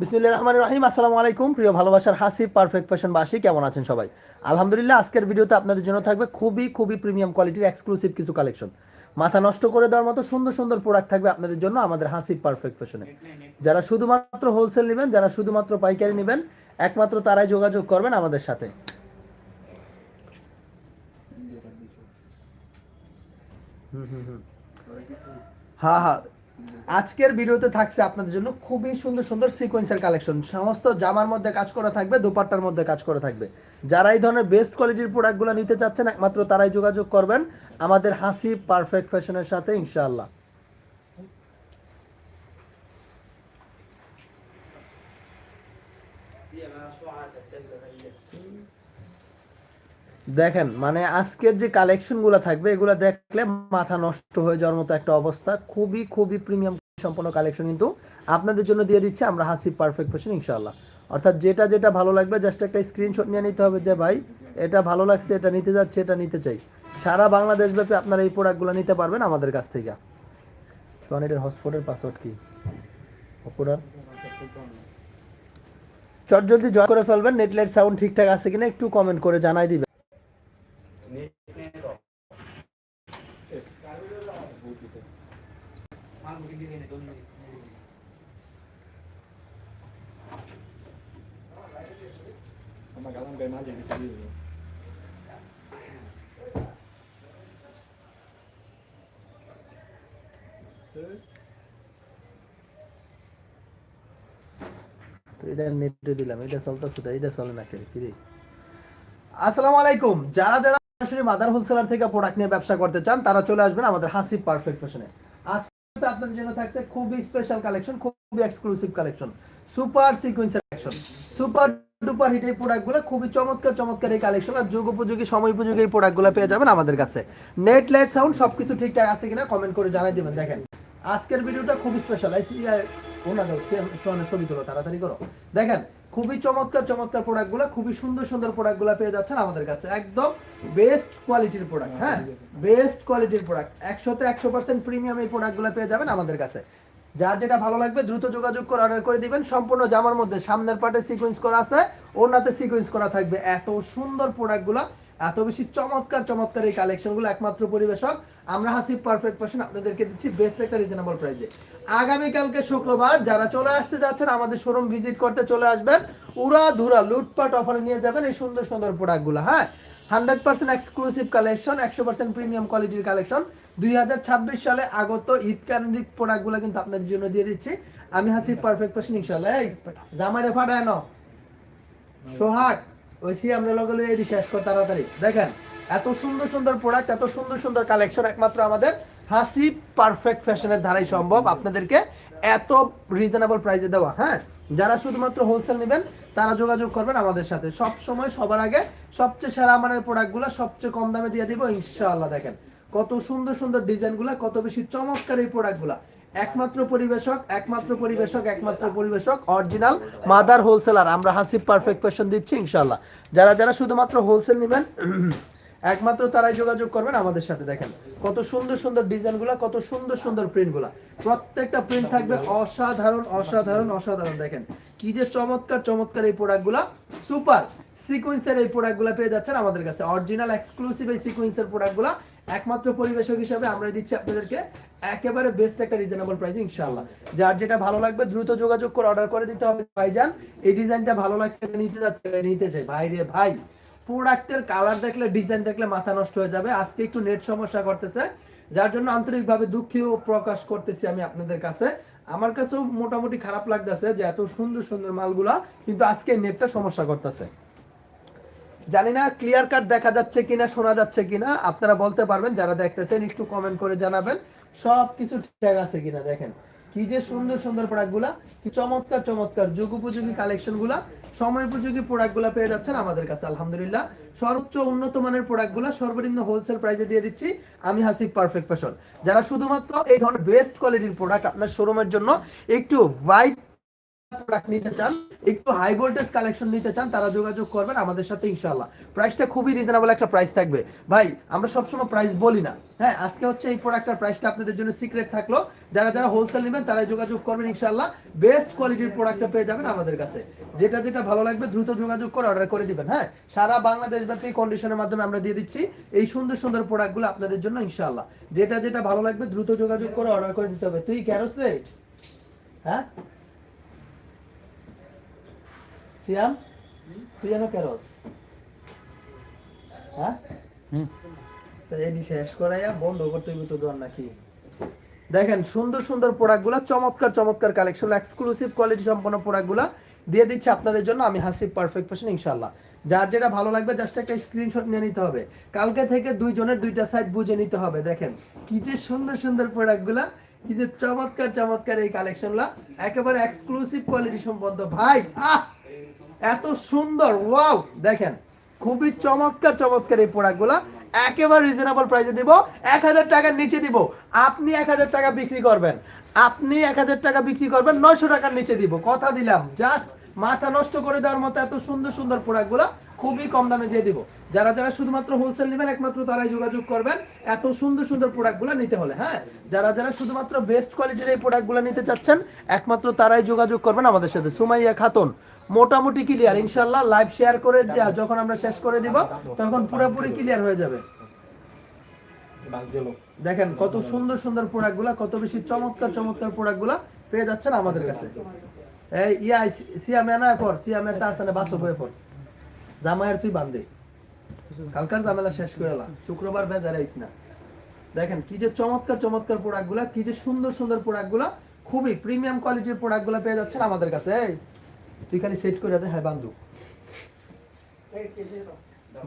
বিসমিল্লাহ রহমান রহিম। আসসালামু আলাইকুম, প্রিয় ভালোবাসার হাসি পারফেক্ট ফ্যাশনবাসী কেমন আছেন সবাই? আলহামদুলিল্লাহ, আজকের ভিডিওতে আপনাদের জন্য থাকবে খুবই খুবই প্রিমিয়াম কোয়ালিটির এক্সক্লুসিভ কিছু কালেকশন মাথা নষ্ট করে দেওয়ার মতো সুন্দর সুন্দর প্রোডাক্ট থাকবে আপনাদের জন্য আমাদের হাসি পারফেক্ট ফ্যাশনে যারা শুধুমাত্র হোলসেল নেবেন, যারা শুধুমাত্র পাইকারি নেবেন, একমাত্র তারাই যোগাযোগ করবেন আমাদের সাথে। হ্যাঁ হ্যাঁ। আজকের ভিডিওতে থাকছে আপনাদের জন্য খুবই সুন্দর সুন্দর সিকোয়েন্সের কালেকশন সমস্ত জামার মধ্যে কাজ করা থাকবে, দোপাট্টার মধ্যে কাজ করা থাকবে। যারা এই ধরনের বেস্ট কোয়ালিটির প্রোডাক্টগুলো নিতে চাচ্ছেন, একমাত্র তারাই যোগাযোগ করবেন। আমাদের হাসি পারফেক্ট ফ্যাশনের সাথে, ইনশাআল্লাহ। দেখেন মানে আজকের যে কালেকশনগুলো থাকবে, এগুলো দেখলে মাথা নষ্ট হয়ে যাওয়ার মতো একটা অবস্থা। খুবই খুবই প্রিমিয়াম সম্পন্ন কালেকশন কিন্তু আপনাদের জন্য দিয়ে দিচ্ছি আমরা হাসি পারফেক্ট ফ্যাশন ইনশাআল্লাহ। অর্থাৎ যেটা যেটা ভালো লাগবে জাস্ট একটা স্ক্রিনশট নিয়ে নিতে হবে যে, ভাই, এটা ভালো লাগছে, এটা নিতে যাচ্ছে, এটা নিতে চাই। সারা বাংলাদেশ ব্যাপী আপনারা এই প্রোডাক্টগুলো নিতে পারবেন আমাদের কাছ থেকে। সোয়ানিটের হটস্পটের পাসওয়ার্ড কি? অপরার চট জলদি জয় করে ফেলবেন নেটলাইট সাউন্ড ঠিকঠাক আছে কিনা একটু কমেন্ট করে জানাই দিবেন। Magalang kayo mahal yung sabihin. তো এটা নেটে দিলাম এটা চলতেছে তো এটা চলে না কি রে? আসসালামু আলাইকুম। যারা যারা সরাসরি মাদার হোলসেলার থেকে প্রোডাক্ট নিয়ে ব্যবসা করতে চান তারা চলে আসবেন আমাদের হাসি পারফেক্ট ফ্যাশনে আজকে আপনাদের জন্য থাকছে খুবই স্পেশাল কালেকশন খুবই এক্সক্লুসিভ কালেকশন সুপার সিকোয়েন্সের কালেকশন সুপার ডুপার হিট এই প্রোডাক্টগুলো খুবই চমৎকার চমৎকার এই কালেকশন আর যুগ উপযোগী সময় উপযোগী এই প্রোডাক্টগুলো পেয়ে যাবেন আমাদের কাছে। নেট লাইট সাউন্ড সবকিছু ঠিকঠাক আছে কিনা কমেন্ট করে জানাই দিবেন দেখেন। আজকের ভিডিওটা খুবই স্পেশাল ছবি তোলো তাড়াতাড়ি করো। দেখেন খুবই চমৎকার চমৎকার প্রোডাক্টগুলো খুবই সুন্দর সুন্দর প্রোডাক্টগুলো পেয়ে যাচ্ছেন আমাদের কাছে। একদম বেস্ট কোয়ালিটির প্রোডাক্ট হ্যাঁ? বেস্ট কোয়ালিটির প্রোডাক্ট একশোতে একশো পার্সেন্ট প্রিমিয়াম এই প্রোডাক্টগুলো পেয়ে যাবেন আমাদের কাছে। যার যেটা ভালো লাগবে দ্রুত যোগাযোগ করে অর্ডার করে দিবেন। সম্পূর্ণ জামার মধ্যে সামনের পার্টে সিকোয়েন্স করা আছে। ওনাতে সিকোয়েন্স করা থাকবে এত সুন্দর প্রোডাক্টগুলো এত বেশি চমৎকার চমৎকার এই কালেকশনগুলো একমাত্র পরিবেশক। আমরা হাসি পারফেক্ট পার্সন আপনাদেরকে দিচ্ছি বেস্ট একটা রিজনেবল প্রাইসে আগামীকালকে শুক্রবার যারা চলে আসতে যাচ্ছেন, আমাদের শোরুম ভিজিট করতে চলে আসবেন, উড়া ধুরা লুটপাট অফারে নিয়ে যাবেন এই সুন্দর সুন্দর প্রোডাক্টগুলো হ্যাঁ? হান্ড্রেড পার্সেন্ট এক্সক্লুসিভ কালেকশন একশো পার্সেন্ট প্রিমিয়াম কোয়ালিটির কালেকশন দুই হাজার ছাব্বিশ সালে আগত ঈদ ক্যান্ডিক প্রোডাক্টগুলো কিন্তু আপনাদের জন্য দিয়ে দিচ্ছি। আমি হাসিব পারফেক্ট পার্সন ইনশাল্লাহ এই ফাটায় না সোহাগ, ওইসি আমরা লগে লই এডি শেষ কর তাড়াতাড়ি। দেখেন, এত সুন্দর সুন্দর প্রোডাক্ট এত সুন্দর সুন্দর কালেকশন একমাত্র আমাদের হাসি পারফেক্ট ফ্যাশনের ধারাই সম্ভব। আপনাদেরকে এত রিজনেবল প্রাইসে দেওয়া হ্যাঁ? যারা শুধুমাত্র হোলসেল নেবেন, তারা যোগাযোগ করবেন আমাদের সাথে। সব সময় সবার আগে সবচেয়ে সেরা মানের প্রোডাক্টগুলো সবচেয়ে কম দামে দিয়ে দিব, ইনশাআল্লাহ। দেখেন কত সুন্দর সুন্দর ডিজাইনগুলো, কত বেশি চমৎকার এই প্রোডাক্টগুলো একমাত্র পরিবেশক একমাত্র পরিবেশক একমাত্র পরিবেশক অরিজিনাল মাদার হোলসেলার আমরা হাসিব পারফেক্ট কোয়েশন দিচ্ছি ইনশাল্লাহ যারা যারা শুধুমাত্র হোলসেল নেবেন, একমাত্র তারাই যোগাযোগ করবেন আমাদের সাথে, দেখেন। কত সুন্দর সুন্দর ডিজাইনগুলো, কত সুন্দর সুন্দর প্রিন্টগুলো প্রত্যেকটা প্রিন্ট থাকবে অসাধারণ অসাধারণ অসাধারণ, দেখেন। কি যে চমৎকার চমৎকার এই প্রোডাক্টগুলো সুপার সিকুয়েন্সের এই প্রোডাক্টগুলো পেয়ে যাচ্ছেন আমাদের কাছে। অরিজিনাল এক্সক্লুসিভ এই সিকুয়েন্সের প্রোডাক্টগুলো একমাত্র পরিবেশক হিসাবে আমরা দিচ্ছি আপনাদেরকে। একেবারে বেস্ট একটা রিজনেবল প্রাইসে ইনশাআল্লাহ। যার যেটা ভালো লাগবে, দ্রুত যোগাযোগ করে অর্ডার করে দিতে হবে ভাইজান। এই ডিজাইনটা ভালো লাগছে এটা নিতে যাচ্ছে এটা নিতে চাই। ভাই রে ভাই প্রোডাক্টের কালার দেখলে ডিজাইন দেখলে মাথা নষ্ট হয়ে যাবে। আজকে একটু নেট সমস্যা করতেছে। যার জন্য আন্তরিকভাবে দুঃখীও প্রকাশ করতেছি আমি আপনাদের কাছে। আমার কাছেও মোটামুটি খারাপ লাগতেছে যে এত সুন্দর সুন্দর মালগুলা, কিন্তু আজকে নেটটা সমস্যা করতেছে। জানি না ক্লিয়ার কাট দেখা যাচ্ছে কিনা, শোনা যাচ্ছে কিনা, আপনারা বলতে পারবেন, যারা দেখতেছেন, একটু কমেন্ট করে জানাবেন সব কিছু ঠিকঠাক আছে কিনা দেখেন। কি যে সুন্দর সুন্দর প্রোডাক্টগুলা কি চমৎকার চমৎকার, যুগ উপযোগী কালেকশনগুলা সময় উপযোগী প্রোডাক্টগুলো পেয়ে যাচ্ছেন আমাদের কাছে, আলহামদুলিল্লাহ। সর্বোচ্চ উন্নত মানের প্রোডাক্টগুলো সর্বনিম্ন হোলসেল প্রাইসে দিয়ে দিচ্ছি, আমি হাসিব পারফেক্ট ফ্যাশন যারা শুধুমাত্র এই ধরনের বেস্ট কোয়ালিটির প্রোডাক্ট আপনার শোরুমের জন্য, একটু হোয়াইট প্রোডাক্ট নিতে চান, একটু হাই ভোল্টেজ কালেকশন নিতে চান, তারা যোগাযোগ করবেন আমাদের সাথে ইনশাআল্লাহ। প্রাইসটা খুবই রিজনেবল একটা প্রাইস থাকবে। ভাই, আমরা সবসময় প্রাইস বলি না। হ্যাঁ আজকে হচ্ছে এই প্রাইসটা আপনাদের জন্য সিক্রেট থাকল। যারা যারা হোলসেল নেবেন তারা যোগাযোগ করবেন ইনশাআল্লাহ। বেস্ট কোয়ালিটির প্রোডাক্টটা পেয়ে যাবেন আমাদের কাছে। যেটা যেটা ভালো লাগবে, দ্রুত যোগাযোগ করে অর্ডার করে দিবেন। হ্যাঁ সারা বাংলাদেশ ব্যাপী কন্ডিশনের মাধ্যমে আমরা দিয়ে দিচ্ছি এই সুন্দর সুন্দর প্রোডাক্টগুলো আপনাদের জন্য ইনশাআল্লাহ। যেটা যেটা ভালো লাগবে, দ্রুত যোগাযোগ করে অর্ডার করে দিতে হবে। তুই ক্যারোস রে? হ্যাঁ? সিয়াম তুই যেন হ্যাঁ? তো এটি শেষ করাইয়া বন্ধ করতে হইবে তো দোয়ার নাকি? দেখেন সুন্দর সুন্দর প্রোডাক্টগুলো চমৎকার চমৎকার কালেকশন এক্সক্লুসিভ কোয়ালিটি সম্পন্ন প্রোডাক্টগুলো দিয়ে দিচ্ছি আপনাদের জন্য আমি হাসিব পারফেক্ট ফ্যাশন ইনশাল্লাহ যার যেটা ভালো লাগবে জাস্ট একটা স্ক্রিনশট নিয়ে নিতে হবে। কালকে থেকে দুইজনের দুইটা সাইড বুঝে নিতে হবে দেখেন। কি যে সুন্দর সুন্দর প্রোডাক্টগুলা কি যে চমৎকার চমৎকার এই কালেকশনগুলা একেবারে এক্সক্লুসিভ কোয়ালিটি সম্পন্ন। ভাই আহ! এত সুন্দর, ওয়াও, দেখেন, খুবই চমৎকার চমৎকার এই প্রোডাক্টগুলো। একেবারে রিজনেবল প্রাইসে দিব, এক হাজার টাকার নিচে দিব, আপনি এক হাজার টাকা বিক্রি করবেন, আপনি এক হাজার টাকা বিক্রি করবেন, নয়শো টাকার নিচে দিব, কথা দিলাম জাস্ট মাথা নষ্ট করে দেওয়ার মতো এত সুন্দর সুন্দর প্রোডাক্টগুলো খুবই কম দামে দিয়ে দিব। যারা যারা শুধুমাত্র হোলসেল নেবেন একমাত্র তারাই যোগাযোগ করবেন এত সুন্দর সুন্দর প্রোডাক্টগুলো নিতে হলে হ্যাঁ? যারা যারা শুধুমাত্র বেস্ট কোয়ালিটির এই প্রোডাক্টগুলো নিতে চাচ্ছেন একমাত্র তারাই যোগাযোগ করবেন আমাদের সাথে। সুমাইয়া খাতুন মোটামুটি ক্লিয়ার ইনশাল্লাহ লাইভ শেয়ার করে যখন আমরা শেষ করে দিব তখন পুরোপুরি ক্লিয়ার হয়ে যাবে। দেখেন কত সুন্দর সুন্দর প্রোডাক্টগুলো কত বেশি চমৎকার চমৎকার প্রোডাক্টগুলো পেয়ে যাচ্ছেন আমাদের কাছে। ইয়া পর আছে না, বাসো হয়ে পর জামাইয়ের তুই বান্ধে। কালকার ঝামেলা শেষ করে শুক্রবার বেজার আইস না। দেখেন, কি যে চমৎকার চমৎকার প্রোডাক্টগুলো কি যে সুন্দর সুন্দর প্রোডাক্টগুলো খুবই প্রিমিয়াম কোয়ালিটির পেয়ে আমাদের কাছে তুই খালি সেট করে দে হ্যাঁ বান্ধু।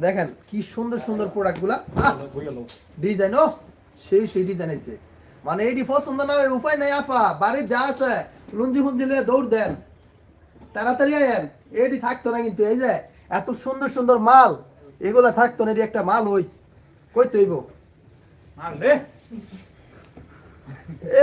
দেখেন, কি সুন্দর সুন্দর প্রোডাক্টগুলো ডিজাইন ও! সেই সেই ডিজাইন আছে মানে এটি পছন্দ না উপায় নাই আপা বাড়ি যা আছে লুঞ্জি ফুঞ্জি নিয়ে দৌড় দেন। তাড়াতাড়ি আয়েন। এটি থাকতো না কিন্তু এই যে এত সুন্দর সুন্দর মাল এগুলা থাকতো না এটি একটা মাল ওই কই তৈব?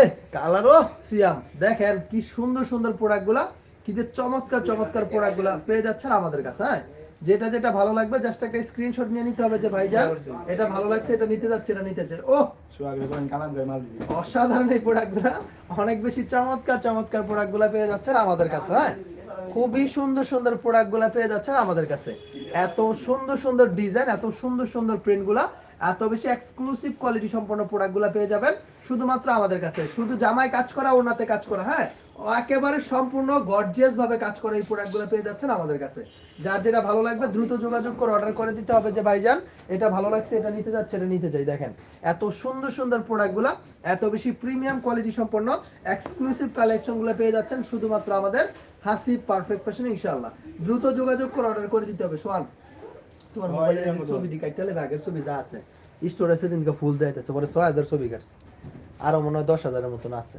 এ কালারও সিয়াম। দেখেন কি সুন্দর সুন্দর প্রোডাক্টগুলা কি যে চমৎকার চমৎকার প্রোডাক্টগুলা পেয়ে যাচ্ছেন আমাদের কাছে হ্যাঁ? যেটা যেটা ভালো লাগবে জাস্ট একটা স্ক্রিনশট নিয়ে নিতে হবে যে ভাইজান, এটা ভালো লাগছে, এটা নিতে যাচ্ছে, এটা নিতে চাই ও অসাধারণ এই প্রোডাক্টগুলো অনেক বেশি চমৎকার চমৎকার প্রোডাক্টগুলো পেয়ে যাচ্ছেন আমাদের কাছে হ্যাঁ? খুবই সুন্দর সুন্দর প্রোডাক্টগুলো পেয়ে যাচ্ছেন আমাদের কাছে। এত সুন্দর সুন্দর ডিজাইন এত সুন্দর সুন্দর প্রিন্টগুলা এত বেশি এক্সক্লুসিভ কোয়ালিটি সম্পন্ন প্রোডাক্টগুলো পেয়ে যাবেন শুধুমাত্র আমাদের কাছে। শুধু জামায় কাজ করা ওনাতে কাজ করা হ্যাঁ? একেবারে সম্পূর্ণ গর্জিয়াস ভাবে কাজ করা এই প্রোডাক্টগুলো পেয়ে যাচ্ছেন আমাদের কাছে। যার যেটা ভালো লাগবে দ্রুত যোগাযোগ করে অর্ডার করে দিতে হবে যে ভাইজান এটা ভালো লাগছে এটা নিতে যাচ্ছে এটা নিতে চাই। দেখেন এত সুন্দর সুন্দর প্রোডাক্টগুলো এত বেশি প্রিমিয়াম কোয়ালিটি সম্পন্ন এক্সক্লুসিভ কালেকশনগুলো পেয়ে যাচ্ছেন শুধুমাত্র আমাদের হাসি পারফেক্ট ফ্যাশন ইনশাআল্লাহ। দ্রুত যোগাযোগ করে অর্ডার করে দিতে হবে। সোয়ান তোমার মোবাইলে ছবি কাটতে হবে ছবি যা আছে স্টোরে সেদিনকে ফুল দেয়তেছে পরে ছয় হাজার ছবি কাটছে। আরও মনে হয় দশ হাজারের মতন আছে।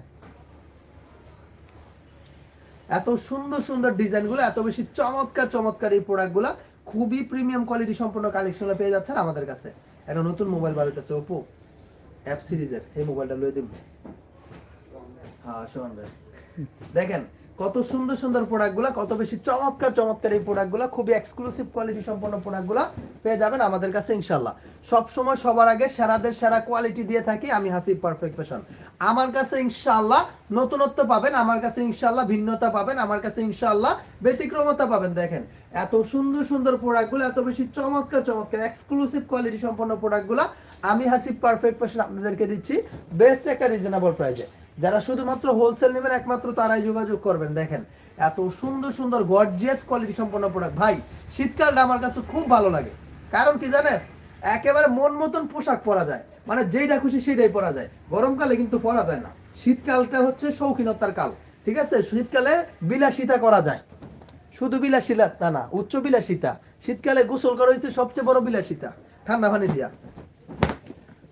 এত সুন্দর সুন্দর ডিজাইনগুলো, এত বেশি চমৎকার চমৎকার এই প্রোডাক্টগুলো খুবই প্রিমিয়াম কোয়ালিটি সম্পন্ন কালেকশন পেয়ে যাচ্ছেন আমাদের কাছে। একটা নতুন মোবাইল বার হইতেছে ওপো এফ সিরিজের এই মোবাইলটা লয়ে দিন হ্যাঁ দেখেন কত সুন্দর সুন্দর প্রোডাক্টগুলো, কত বেশি চমৎকার চমৎকার এই প্রোডাক্টগুলো, খুবই এক্সক্লুসিভ কোয়ালিটি সম্পন্ন প্রোডাক্টগুলো পেয়ে যাবেন আমাদের কাছে ইনশাল্লাহ সব সময় সবার আগে সেরাদের সেরা কোয়ালিটি দিয়ে থাকি আমি হাসিব পারফেক্ট ফ্যাশন আমার কাছে ইনশাল্লাহ নতুনত্ব পাবেন, আমার কাছে ইনশাল্লাহ ভিন্নতা পাবেন, আমার কাছে ইনশাল্লাহ ব্যতিক্রমতা পাবেন। দেখেন, এত সুন্দর সুন্দর প্রোডাক্টগুলো, এত বেশি চমৎকার চমৎকার এক্সক্লুসিভ কোয়ালিটি সম্পন্ন প্রোডাক্টগুলো আমি হাসিব পারফেক্ট ফ্যাশন আপনাদেরকে দিচ্ছি বেস্ট একটা রিজনেবল প্রাইসে যারা শুধুমাত্র হোলসেল নেবেন, একমাত্র তারাই যোগাযোগ করবেন। দেখেন, এত সুন্দর সুন্দর গর্জিয়াস কোয়ালিটি সম্পন্ন প্রোডাক্ট ভাই, শীতকালটা আমার কাছে খুব ভালো লাগে। কারণ কি জানেস? একেবারে মন মতন পোশাক পরা যায়। মানে যেইটা খুশি সেটাই পরা যায়। গরমকালে কিন্তু পরা যায় না। শীতকালটা হচ্ছে শৌখিনতার কাল, ঠিক আছে? শীতকালে বিলাসিতা করা যায়। শুধু বিলাসিতা না, উচ্চ বিলাসিতা। শীতকালে গোসল করা হয়েছে সবচেয়ে বড় বিলাসিতা। ঠান্ডা পানি দিয়া।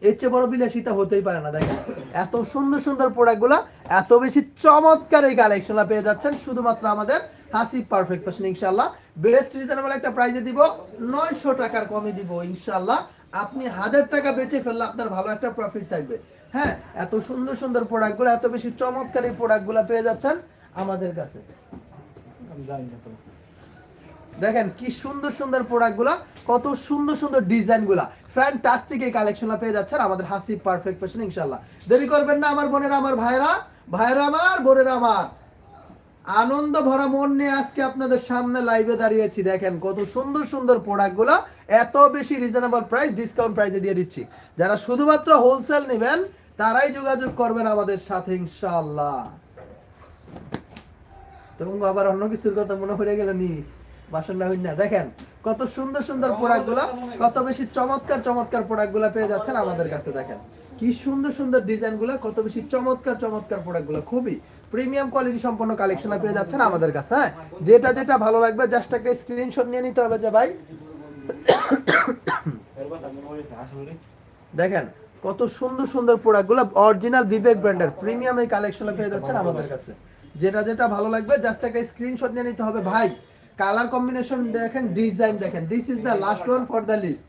এর চেয়ে বড় বিলাসিতা হতেই পারে না, দেখেন। এত সুন্দর সুন্দর প্রোডাক্টগুলো এত বেশি চমৎকার এই কালেকশনটা পেয়ে যাচ্ছেন, শুধুমাত্র আমাদের হাসি পারফেক্ট ফ্যাশন ইনশাল্লাহ বেস্ট রিজনেবল একটা প্রাইজে দিব, নয়শো টাকার কমে দিব ইনশাল্লাহ আপনি হাজার টাকা বেচে ফেললে আপনার ভালো একটা প্রফিট থাকবে। হ্যাঁ এত সুন্দর সুন্দর প্রোডাক্টগুলো এত বেশি চমৎকার এই প্রোডাক্টগুলো পেয়ে যাচ্ছেন আমাদের কাছে। দেখেন কি সুন্দর সুন্দর প্রোডাক্টগুলো কত সুন্দর সুন্দর ডিজাইনগুলো ফ্যান্টাস্টিক এই কালেকশনটা পেয়ে যাচ্ছেন আমাদের হাসি পারফেক্ট ফ্যাশন ইনশাআল্লাহ। দেরি করবেন না, আমার বোনেরা, আমার ভাইরা ভাইরা আমার, বোনেরা আমার। আনন্দ ভরা মন নিয়ে আজকে আপনাদের সামনে লাইভে দাঁড়িয়েছি। দেখেন কত সুন্দর সুন্দর প্রোডাক্টগুলো এত বেশি রিজনেবল প্রাইস ডিসকাউন্ট প্রাইসে দিয়ে দিচ্ছি। যারা শুধুমাত্র হোলসেল নেবেন, তারাই যোগাযোগ করবেন আমাদের সাথে ইনশাল্লাহ তুমি আবার অন্য কিছুর কথা মনে পড়ে গেল নি? বাসনটা দেখেন কত সুন্দর সুন্দর প্রোডাক্টগুলা কত বেশি চমৎকার চমৎকার প্রোডাক্টগুলা পেয়ে যাচ্ছেন আমাদের কাছে দেখেন। কি সুন্দর সুন্দর ডিজাইনগুলা কত বেশি চমৎকার চমৎকার প্রোডাক্টগুলা খুবই প্রিমিয়াম কোয়ালিটি সম্পন্ন কালেকশন পেয়ে যাচ্ছেন আমাদের কাছে হ্যাঁ? যেটা যেটা ভালো লাগবে জাস্ট একটা স্ক্রিনশট নিয়ে নিতে হবে যে ভাই। দেখেন কত সুন্দর সুন্দর প্রোডাক্টগুলো অরিজিনাল বিবেক ব্র্যান্ডের প্রিমিয়াম এই কালেকশন পেয়ে যাচ্ছেন আমাদের কাছে। যেটা যেটা ভালো লাগবে জাস্ট একটা স্ক্রিনশট নিয়ে নিতে হবে ভাই। কালার কম্বিনেশন দেখেন, ডিজাইন দেখেন। This is the last one for the list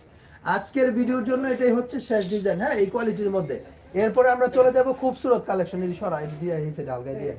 আজকের ভিডিওর জন্য এটাই হচ্ছে শেষ ডিজাইন হ্যাঁ এই কোয়ালিটির মধ্যে। এরপরে আমরা চলে যাব খুবসুরত কালেকশন এর সরা দিয়ে হিসে ডালগাই দিয়ে।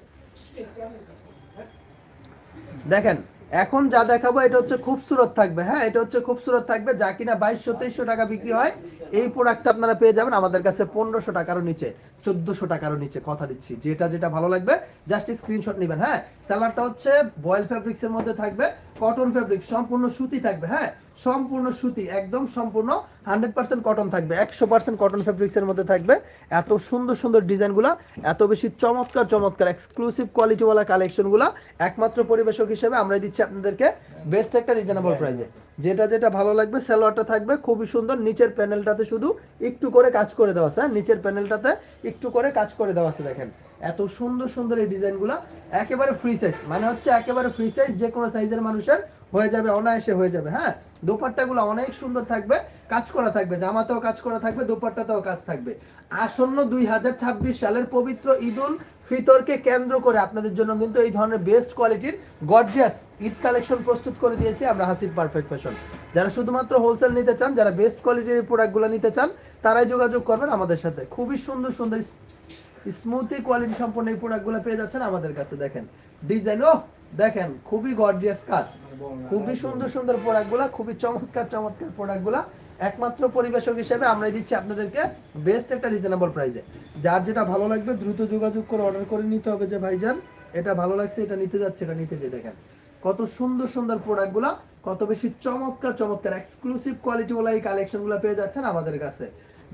দেখেন, এখন যা দেখাবো, এটা হচ্ছে খুবসুরত থাকবে হ্যাঁ এটা হচ্ছে খুবসুরত থাকবে, যা কিনা বাইশশো, তেইশশো টাকা বিক্রি হয় এই প্রোডাক্টটা আপনারা পেয়ে যাবেন আমাদের কাছে পনেরোশো টাকারও নিচে, চোদ্দশো টাকারও নিচে কথা দিচ্ছি। যেটা যেটা ভালো লাগবে জাস্ট স্ক্রিনশট নেবেন হ্যাঁ? স্যালারটা হচ্ছে বয়েল ফ্যাব্রিক্সের মধ্যে থাকবে কটন ফ্যাব্রিক সম্পূর্ণ সুতি থাকবে হ্যাঁ? সম্পূর্ণ সুতি একদম সম্পূর্ণ হান্ড্রেড পার্সেন্ট কটন থাকবে একশো পার্সেন্ট কটন ফ্যাব্রিক্স এর মধ্যে থাকবে। এত সুন্দর সুন্দর ডিজাইনগুলো এত বেশি চমৎকার চমৎকার এক্সক্লুসিভ কোয়ালিটিওয়ালা কালেকশনগুলো একমাত্র পরিবেশক হিসেবে আমরা দিচ্ছি আপনাদেরকে বেস্ট একটা রিজনেবল প্রাইসে যেটা যেটা ভালো লাগবে সালোয়ারটা থাকবে খুবই সুন্দর নিচের প্যানেলটাতে শুধু একটু করে কাজ করে দেওয়া আছে হ্যাঁ? নিচের প্যানেলটাতে একটু করে কাজ করে দেওয়া আছে দেখেন। এত সুন্দর সুন্দর এই ডিজাইনগুলো একেবারে ফ্রি সাইজ মানে হচ্ছে একেবারে ফ্রি সাইজ যে কোনো সাইজের মানুষের হয়ে যাবে, অনায়াসে হয়ে যাবে হ্যাঁ? দোপাট্টাগুলো অনেক সুন্দর থাকবে, কাজ করা থাকবে, জামাতেও কাজ করা থাকবে, দোপাট্টাতেও কাজ থাকবে। আসন্ন দুই হাজার ছাব্বিশ সালের পবিত্র ঈদুল ফিতরকে কেন্দ্র করে আপনাদের জন্য কিন্তু এই ধরনের বেস্ট কোয়ালিটির গর্জিয়াস ঈদ কালেকশন প্রস্তুত করে দিয়েছি আমরা হাসিব পারফেক্ট ফ্যাশন যারা শুধুমাত্র হোলসেল নিতে চান, যারা বেস্ট কোয়ালিটির প্রোডাক্টগুলো নিতে চান, তারাই যোগাযোগ করবেন আমাদের সাথে। খুবই সুন্দর সুন্দর স্মুথি কোয়ালিটি সম্পন্ন এই প্রোডাক্টগুলো পেয়ে যাচ্ছেন আমাদের কাছে, দেখেন। ডিজাইন ও দেখেন, খুবই গর্জিয়াস কাজ। খুবই সুন্দর সুন্দর প্রোডাক্টগুলো খুবই চমৎকার চমৎকার প্রোডাক্টগুলো একমাত্র পরিবেশক হিসেবে আমরা দিচ্ছি আপনাদেরকে বেস্ট একটা রিজনেবল প্রাইসে যার যেটা ভালো লাগবে দ্রুত যোগাযোগ করে অর্ডার করে নিতে হবে যে ভাইজান। এটা ভালো লাগছে এটা নিতে যাচ্ছে এটা নিতে যে দেখেন। কত সুন্দর সুন্দর প্রোডাক্টগুলো কত বেশি চমৎকার চমৎকার এক্সক্লুসিভ কোয়ালিটিওয়ালা এই কালেকশনগুলো পেয়ে যাচ্ছেন আমাদের কাছে।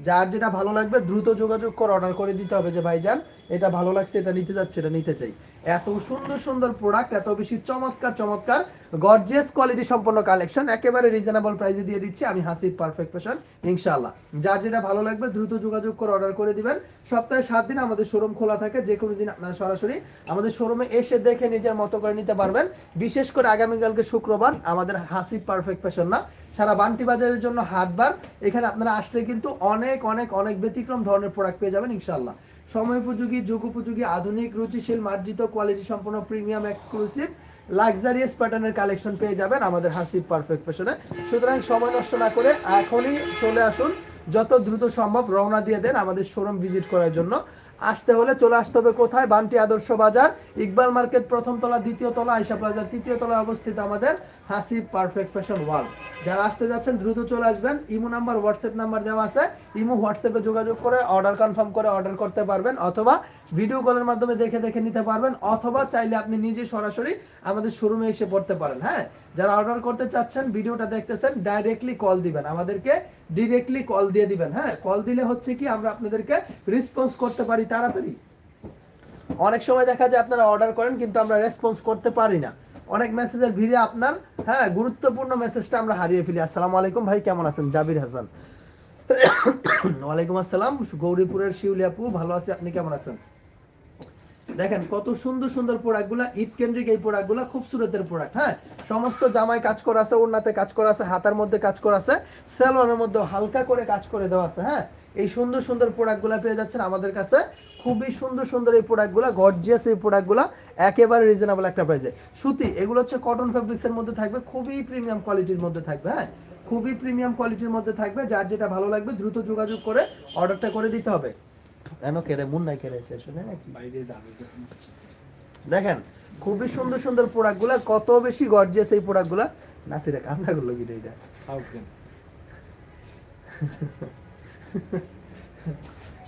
যার যেটা ভালো লাগবে দ্রুত যোগাযোগ করে অর্ডার করে দিতে হবে যে ভাইজান এটা ভালো লাগছে এটা নিতে যাচ্ছে এটা নিতে চাই। এত সুন্দর সুন্দর প্রোডাক্ট এত বেশি চমৎকার চমৎকার গর্জিয়াস কোয়ালিটি সম্পন্ন কালেকশন একেবারে রিজনেবল প্রাইসে দিয়ে দিচ্ছি। আমি হাসিব পারফেক্ট ফ্যাশন ইনশাআল্লাহ। যার যেটা ভালো লাগবে, দ্রুত যোগাযোগ করে অর্ডার করে দিবেন। সপ্তাহে সাত দিন আমাদের শোরুম খোলা থাকে, যে কোনো দিন আপনারা সরাসরি আমাদের শোরুমে এসে দেখে নিজের মতো করে নিতে পারবেন। বিশেষ করে আগামীকালকে শুক্রবার, আমাদের হাসিব পারফেক্ট ফ্যাশন না। সারা বান্টি বাজারের জন্য হাটবার, এখানে আপনারা আসলে কিন্তু অনেক অনেক অনেক ব্যতিক্রম ধরনের প্রোডাক্ট পেয়ে যাবেন, ইনশাআল্লাহ। সময় উপযোগী যুগ উপযোগী আধুনিক, রুচিশীল, মার্জিত কোয়ালিটি সম্পন্ন প্রিমিয়াম এক্সক্লুসিভ লাক্সারিয়াস প্যাটার্নের কালেকশন পেয়ে যাবেন আমাদের হাসিব পারফেক্ট ফ্যাশনে সুতরাং সময় নষ্ট না করে এখনই চলে আসুন। যত দ্রুত সম্ভব রওনা দিয়ে দেন আমাদের শোরুম ভিজিট করার জন্য। আসতে হলে চলে আসতে হবে কোথায়? বান্টি আদর্শ বাজার। ইকবাল মার্কেট প্রথম তলা, দ্বিতীয় তলা আইসা প্লাজার তৃতীয় তলায় অবস্থিত আমাদের হাসি পারফেক্ট ফ্যাশন ওয়ার্ল্ড। যারা আসতে যাচ্ছেন, দ্রুত চলে আসবেন। ইমো নাম্বার, হোয়াটসঅ্যাপ নাম্বার দেওয়া আছে। ইমো হোয়াটসঅ্যাপে যোগাযোগ করে অর্ডার কনফার্ম করে অর্ডার করতে পারবেন অথবা ভিডিও কলের মাধ্যমে দেখে দেখে নিতে পারবেন। অথবা চাইলে আপনি নিজে সরাসরি আমাদের শোরুমে এসে পড়তে পারেন হ্যাঁ? যারা অর্ডার করতে চাচ্ছেন, ভিডিওটা দেখতেছেন ডাইরেক্টলি কল দিবেন। আমাদেরকে ডিরেক্টলি কল দিয়ে দিবেন হ্যাঁ? কল দিলে হচ্ছে কি, আমরা আপনাদেরকে রেসপন্স করতে পারি তাড়াতাড়ি। অনেক সময় দেখা যায় আপনারা অর্ডার করেন, কিন্তু আমরা রেসপন্স করতে পারি না। অনেক মেসেজের ভিড়ে আপনার হ্যাঁ গুরুত্বপূর্ণ মেসেজটা আমরা হারিয়ে ফেলি। আসসালামু আলাইকুম ভাই, কেমন আছেন? জাবির হাসান। ওয়ালাইকুম আসসালাম, গৌরীপুরের শিউলিয়াপু ভালো আছি, আপনি কেমন আছেন? দেখেন কত সুন্দর সুন্দর প্রোডাক্টগুলো ঈদ কেন্দ্রিক এই প্রোডাক্টগুলো খুব সুরতের প্রোডাক্ট হ্যাঁ? সমস্ত জামায় কাজ করা আছে, ওড়নাতে কাজ করা আছে, হাতার মধ্যে কাজ করা আছে, সেলোয়ারের মধ্যে হালকা করে কাজ করে দেওয়া আছে হ্যাঁ? এই সুন্দর সুন্দর প্রোডাক্টগুলো পেয়ে যাচ্ছেন আমাদের কাছে। খুবই সুন্দর সুন্দর এই প্রোডাক্টগুলো গর্জিয়াস এই প্রোডাক্টগুলো একেবারে রিজনেবল একটা প্রাইসে সুতি, এগুলো হচ্ছে কটন ফেব্রিক্সের মধ্যে থাকবে, খুবই প্রিমিয়াম কোয়ালিটির মধ্যে থাকবে হ্যাঁ? খুবই প্রিমিয়াম কোয়ালিটির মধ্যে থাকবে, যার যেটা ভালো লাগবে, দ্রুত যোগাযোগ করে অর্ডারটা করে দিতে হবে। কেন কেড়ে মুন নাই কেড়ে শেষ হলে নাকি? দেখেন খুবই সুন্দর সুন্দর প্রোডাক্টগুলো কত বেশি গর্জিয়াস এই প্রোডাক্টগুলো নাসিরা কান্না করল কি এটা?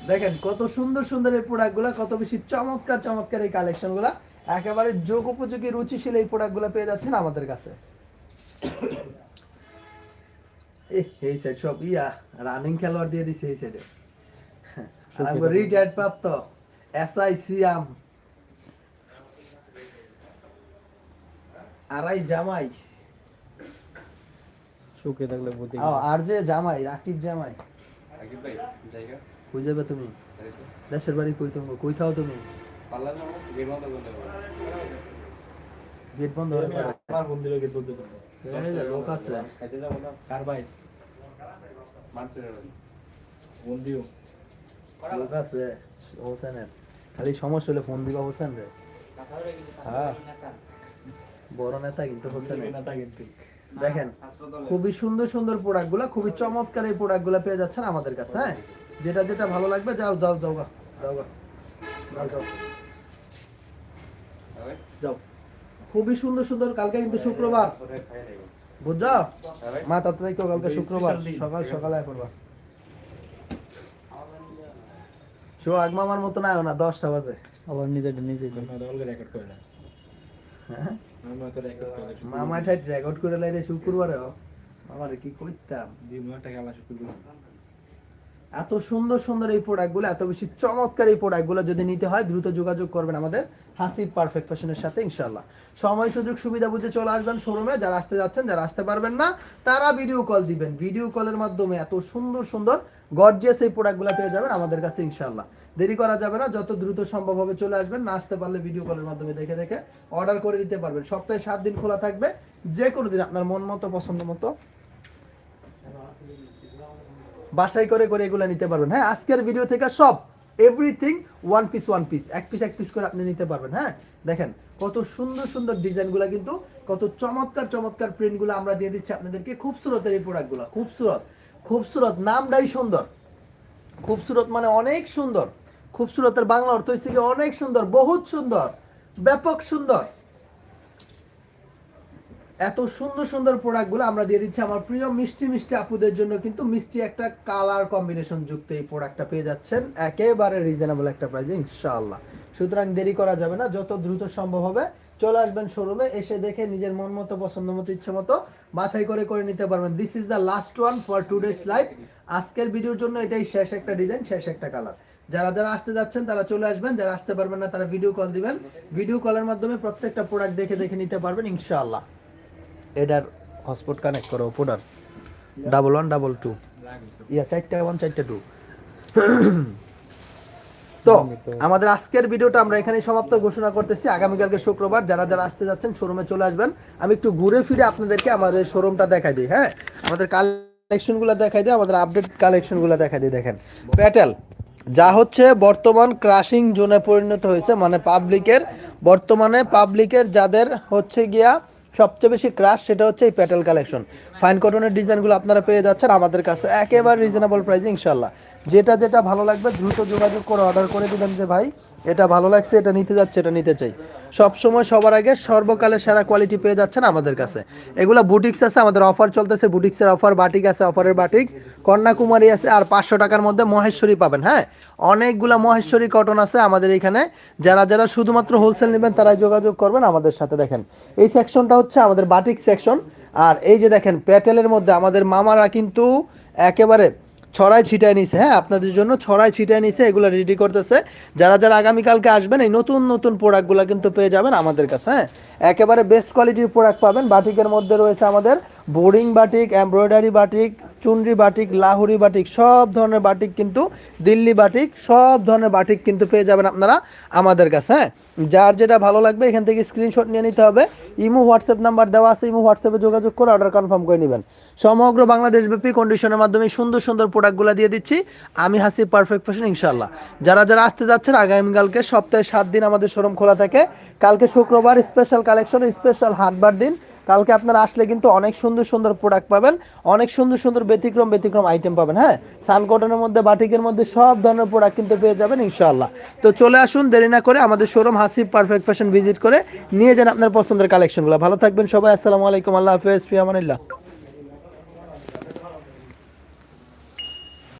দেখেন কত সুন্দর সুন্দর এই প্রোডাক্টগুলো কত বেশি চমৎকার চমৎকার এই কালেকশনগুলো একেবারে যোগ উপযোগী রুচিশীল এই প্রোডাক্টগুলো পেয়ে যাচ্ছেন আমাদের কাছে। এই সাইড সব ইয়া রানিং খেলোয়াড় দিয়ে দিছে এই সাইডে রিটায়ার্ড প্রাপ্ত এসআই সিয়াম আরাই জামাই। সুখে থাকলে বুদ্ধি আর যে জামাই রাকিব জামাই। আগে ভাই জায়গা? কই যাবে তুমি। দেশের বাড়ি কই তুমি কই থাও তুমি? পাল্লা না গেম বন্ধ করে গেট বন্ধ আমার গেট বন্ধ করে লোক আছে। খাইতে যাব না? কার ভাই? মারছে ফোন দিও লোক আছে হোসেনের খালি সমস্যা হলে ফোন দিবা হোসেন রে। হ্যাঁ। বড় নেতা কিন্তু হোসেনের না কিন্তু। দেখেন খুবই সুন্দর সুন্দর প্রোডাক্টগুলো খুবই চমৎকার এই প্রোডাক্টগুলো পেয়ে যাচ্ছেন আমাদের কাছে হ্যাঁ? যেটা যেটা ভালো লাগবে যাও যাও যাও গা যাও গা যাও যাও। যাও। খুবই সুন্দর সুন্দর কালকে কিন্তু শুক্রবার। বুঝছ? মা তাড়াতাড়ি কালকে শুক্রবার। সকাল সকালে আয় সোহাগ মামার মতো না না দশটা বাজে। আবার নিজের নিজে রেকর্ড করে না হ্যাঁ? তো রেকর্ড করে মামা ঠাই রেকর্ড করে লাইলে শুক্রবারে আমারে কি করতাম দুই মাস টাকা আলা শুক্র এত সুন্দর সুন্দর এই প্রোডাক্টগুলো এত বেশি চমৎকার এই প্রোডাক্টগুলো যদি নিতে হয়, দ্রুত যোগাযোগ করবেন আমাদের হাসিব পারফেক্ট ফ্যাশনের সাথে ইনশাল্লাহ সময় সুযোগ সুবিধা বুঝে চলে আসবেন শোরুমে, যারা আসতে যাচ্ছেন, যারা আসতে পারবেন না, তারা ভিডিও কল দিবেন। ভিডিও কলের মাধ্যমে এত সুন্দর সুন্দর গর্জিয়াস এই প্রোডাক্টগুলো পেয়ে যাবেন আমাদের কাছে ইনশাল্লাহ দেরি করা যাবে না, যত দ্রুত সম্ভব হবে চলে আসবেন, না আসতে পারলে ভিডিও কলের মাধ্যমে দেখে দেখে অর্ডার করে দিতে পারবেন। সপ্তাহে সাত দিন খোলা থাকবে যে কোনো দিন আপনার মন মতো, পছন্দ মতো। বাছাই করে করে এগুলো নিতে পারবেন। হ্যাঁ আজকের ভিডিও থেকে সব everything one piece one piece এক পিস এক পিস করে আপনি নিতে পারবেন হ্যাঁ? দেখেন, কত সুন্দর সুন্দর ডিজাইনগুলো কিন্তু, কত চমৎকার চমৎকার প্রিন্টগুলো আমরা দিয়ে দিচ্ছি আপনাদেরকে। খুবসুরতের এই প্রোডাক্টগুলো খুবসুরত। খুবসুরত, নামটাই সুন্দর। খুবসুরত মানে অনেক সুন্দর। খুবসুরতের বাংলা অর্থ হচ্ছে কি, অনেক সুন্দর, বহুত সুন্দর, ব্যাপক সুন্দর। এত সুন্দর সুন্দর প্রোডাক্টগুলো আমরা দিয়ে দিচ্ছি। আমার প্রিয় মিষ্টি মিষ্টি আপুদের জন্য কিন্তু মিষ্টি একটা কালার কম্বিনেশন যুক্ত এই প্রোডাক্টটা পেয়ে যাচ্ছেন। একেবারে রিজনেবল একটা প্রাইসে ইনশাআল্লাহ। সুতরাং দেরি করা যাবে না, যত দ্রুত সম্ভব হবে, চলে আসবেন শোরুমে এসে দেখে নিজের মন মতো, পছন্দ মতো, ইচ্ছে মতো বাছাই করে করে নিতে পারবেন। This is the last one for today's life আজকের ভিডিওর জন্য এটাই শেষ একটা ডিজাইন শেষ একটা কালার যারা যারা আসতে যাচ্ছেন, তারা চলে আসবেন। যারা আসতে পারবেন না, তারা ভিডিও কল দিবেন। ভিডিও কলের মাধ্যমে প্রত্যেকটা প্রোডাক্ট দেখে দেখে নিতে পারবেন, ইনশাআল্লাহ। এটার হটস্পট কানেক্ট করো ওপোটার double one double two yeah, চারটা ওয়ান চারটা টু তো, আমাদের আজকের ভিডিওটা আমরা এখানেই সমাপ্ত ঘোষণা করতেছি। আগামীকালকে শুক্রবার যারা যারা আসতে যাচ্ছেন শোরুমে চলে আসবেন। আমি একটু ঘুরে ফিরে আপনাদেরকে আমাদের শোরুমটা দেখাই দিই হ্যাঁ? আমাদের কালেকশনগুলো দেখাই দিই, আমাদের আপডেট কালেকশনগুলো দেখাই দিই, দেখেন। প্যাটেল যা হচ্ছে বর্তমান ক্রাশিং জোনে পরিণত হয়েছে মানে পাবলিকের বর্তমানে পাবলিকের যাদের হচ্ছে গিয়া সবচেয়ে বেশি ক্রাশ সেটা হচ্ছে এই প্যাটেল কালেকশন ফাইন কটনের ডিজাইনগুলো আপনারা পেয়ে যাচ্ছেন আমাদের কাছে। একেবারে রিজনেবল প্রাইসে ইনশাল্লাহ যেটা যেটা ভালো লাগবে, দ্রুত যোগাযোগ করে অর্ডার করে দিবেন যে ভাই। এটা ভালো লাগছে, এটা নিতে যাচ্ছে, এটা নিতে চাই। সব সময় সবার আগে সর্বকালে সেরা কোয়ালিটি পেয়ে যাচ্ছেন আমাদের কাছে। এগুলো বুটিক্স আছে, আমাদের অফার চলতেছে বুটিক্সের অফার বাটিক আছে অফারের বাটিক কন্যাকুমারী আছে, আর পাঁচশো টাকার মধ্যে মহেশ্বরী পাবেন হ্যাঁ? অনেকগুলা মহেশ্বরী কটন আছে আমাদের এখানে। যারা যারা শুধুমাত্র হোলসেল নেবেন, তারাই যোগাযোগ করবেন আমাদের সাথে, দেখেন। এই সেকশনটা হচ্ছে আমাদের বাটিক সেকশন আর এই যে দেখেন প্যাটেলের মধ্যে আমাদের মামারা কিন্তু একেবারে ছড়াই ছিটায় নিছে হ্যাঁ আপনাদের জন্য ছড়াই ছিটায় নিছে, এগুলো রেডি করতেছে। যারা যারা আগামীকালকে আসবেন, এই নতুন নতুন প্রোডাক্টগুলো কিন্তু পেয়ে যাবেন আমাদের কাছে হ্যাঁ। একেবারে বেস্ট কোয়ালিটির প্রোডাক্ট পাবেন। বাটিকের মধ্যে রয়েছে আমাদের boring batik embroidery batik, চুনরি batik, লাহুরি batik, সব ধরনের বাটিক কিন্তু, দিল্লি বাটিক, সব ধরনের বাটিক কিন্তু পেয়ে যাবেন আপনারা আমাদের কাছে হ্যাঁ। যার যেটা ভালো লাগবে, এখান থেকে স্ক্রিনশট নিয়ে নিতে হবে। ইমো হোয়াটসঅ্যাপ নাম্বার দেওয়া আছে, ইমো হোয়াটসঅ্যাপে যোগাযোগ করে অর্ডার কনফার্ম করে নেবেন। সমগ্র বাংলাদেশব্যাপী কন্ডিশনের মাধ্যমে সুন্দর সুন্দর প্রোডাক্টগুলো দিয়ে দিচ্ছি। আমি হাসি পারফেক্ট ফ্যাশন ইনশাল্লাহ যারা যারা আসতে যাচ্ছেন, আগামীকালকে সপ্তাহে সাত দিন আমাদের শোরুম খোলা থাকে। কালকে শুক্রবার স্পেশাল কালেকশন স্পেশাল হাটবার দিন। কালকে আপনারা আসলে কিন্তু অনেক সুন্দর সুন্দর প্রোডাক্ট পাবেন, অনেক সুন্দর সুন্দর ব্যতিক্রম ব্যতিক্রম আইটেম পাবেন হ্যাঁ? সানকটনের মধ্যে, বাটিকের মধ্যে সব ধরনের প্রোডাক্ট কিন্তু পেয়ে যাবেন, ইনশাআল্লাহ। তো চলে আসুন, দেরি না করে আমাদের showroom Hasif perfect fashion visit করে নিয়ে যান আপনার পছন্দের কালেকশনগুলো ভালো থাকবেন সবাই, আসসালামু আলাইকুম, আল্লাহ হাফেজ ফিয়ামানিল্লাহ